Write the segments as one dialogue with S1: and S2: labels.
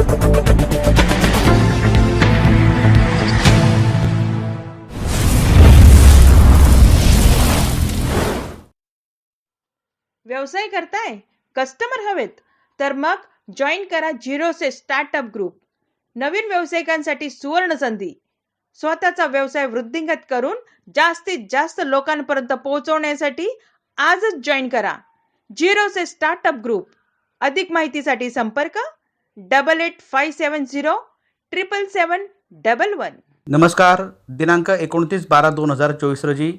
S1: व्यवसाय करताय? कस्टमर हवेत. तर मग जॉईन करा झिरोसे स्टार्टअप ग्रुप नवीन व्यावसायिकांसाठी सुवर्ण संधी. स्वतःचा व्यवसाय वृद्धिंगत करून जास्तीत जास्त लोकांपर्यंत पोहोचवण्यासाठी आजच जॉईन करा. झिरोसे स्टार्टअप ग्रुप अधिक माहितीसाठी संपर्क double eight five seven zero triple seven double one
S2: नमस्कार दिनांक एकोणतीस बारा दोन हजार चोवीस रोजी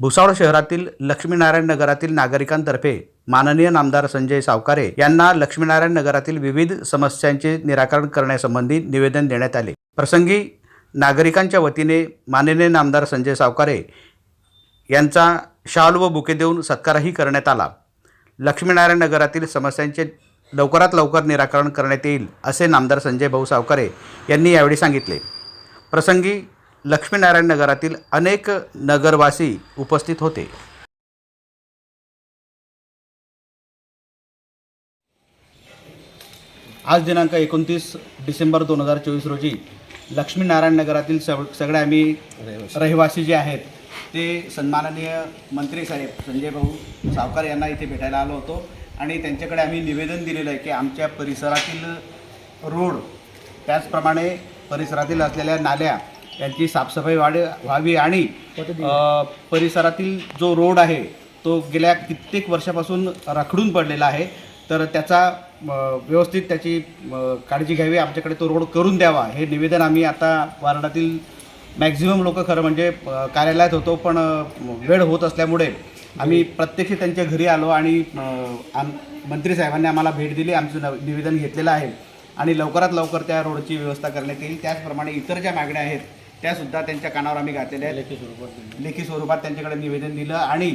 S2: भुसावळ शहरातील लक्ष्मीनारायण नगरातील नागरिकांतर्फे माननीय नामदार संजय सावकारे यांना लक्ष्मीनारायण नगरातील विविध समस्यांचे निराकरण करण्यासंबंधी निवेदन देण्यात आले. प्रसंगी नागरिकांच्या वतीने माननीय नामदार संजय सावकारे यांचा शाल व बुके देऊन सत्कारही करण्यात आला. लक्ष्मीनारायण नगरातील समस्यांचे लवकरात लवकर निराकरण करण्यात येईल असे नामदार संजय भाऊ सावकारे यांनी यावेळी सांगितले. प्रसंगी लक्ष्मीनारायण नगरातील अनेक नगरवासी उपस्थित होते. आज दिनांक एकोणतीस डिसेंबर दोन हजार चोवीस रोजी लक्ष्मीनारायण नगरातील सग सगळे आम्ही रहिवासी. जे आहेत ते सन्माननीय मंत्री साहेब संजय भाऊ सावकार यांना इथे भेटायला आलो होतो. आणि त्यांच्याकडे आम्ही निवेदन दिलेलं आहे की आमच्या परिसरातील रोड त्याचप्रमाणे परिसरातील असलेल्या नाल्या यांची साफसफाई वाढ व्हावी आणि परिसरातील जो रोड आहे तो गेल्या कित्येक वर्षापासून रखडून पडलेला आहे. तर त्याचा व्यवस्थित त्याची काळजी घ्यावी. आमच्याकडे तो रोड करून द्यावा. हे निवेदन आम्ही आता वार्डातील मॅक्झिमम लोक खरं म्हणजे कार्यालयात होतो पण वेळ होत असल्यामुळे आम्ही प्रत्यक्ष त्यांच्या घरी आलो आणि आम मंत्री साहेबांनी आम्हाला भेट दिली आमचं नव निवेदन घेतलेलं आहे. आणि लवकरात लवकर त्या रोडची व्यवस्था करण्यात येईल. त्याचप्रमाणे इतर ज्या मागण्या आहेत त्यासुद्धा त्यांच्या कानावर आम्ही घातलेल्या आहेत. लेखी स्वरूपात त्यांच्याकडे निवेदन दिलं आणि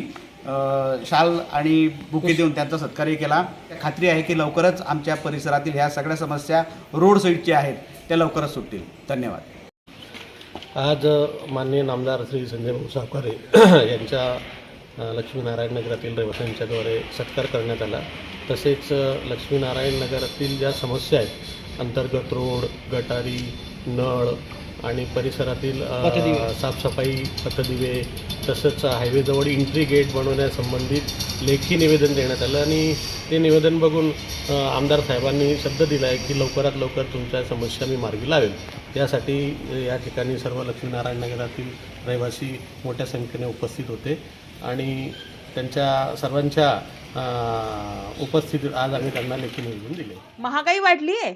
S2: शाल आणि बुके देऊन त्यांचा सत्कारही केला. खात्री आहे की लवकरच आमच्या परिसरातील ह्या सगळ्या समस्या रोड साईडच्या आहेत त्या लवकरच सुटतील. धन्यवाद.
S3: आज माननीय नामदार श्री संजय भाऊ सावकारे यांच्या लक्ष्मीनारायण नगरातील रहिवाशांच्याद्वारे सत्कार करण्यात आला. तसेच लक्ष्मीनारायण नगरातील ज्या समस्या आहेत अंतर्गत रोड गटारी नळ आणि परिसरातील साफसफाई पथदिवे तसंच हायवेजवळ एंट्री गेट बनवण्यासंबंधित लेखी निवेदन देण्यात आलं. आणि ते निवेदन बघून आमदार साहेबांनी शब्द दिला आहे की लवकरात लवकर तुमच्या समस्या मी मार्गी लावेल यासाठी या ठिकाणी सर्व लक्ष्मीनारायण नगरातील रहिवासी मोठ्या संख्येने उपस्थित होते. आणि त्यांच्या सर्वांच्या उपस्थितीत आज आम्ही त्यांना लेखी निवेदन दिले.
S1: महागाई वाढली आहे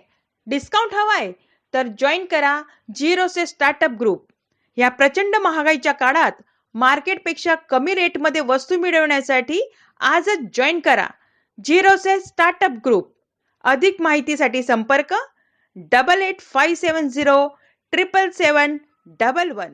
S1: डिस्काउंट हवाय. तर जॉईन करा झिरोसे स्टार्टअप ग्रुप या प्रचंड महागाईच्या काळात मार्केटपेक्षा कमी रेटमध्ये वस्तू मिळवण्यासाठी आजच जॉईन करा झिरोसे स्टार्टअप ग्रुप अधिक माहितीसाठी संपर्क double eight five seven zero triple seven double one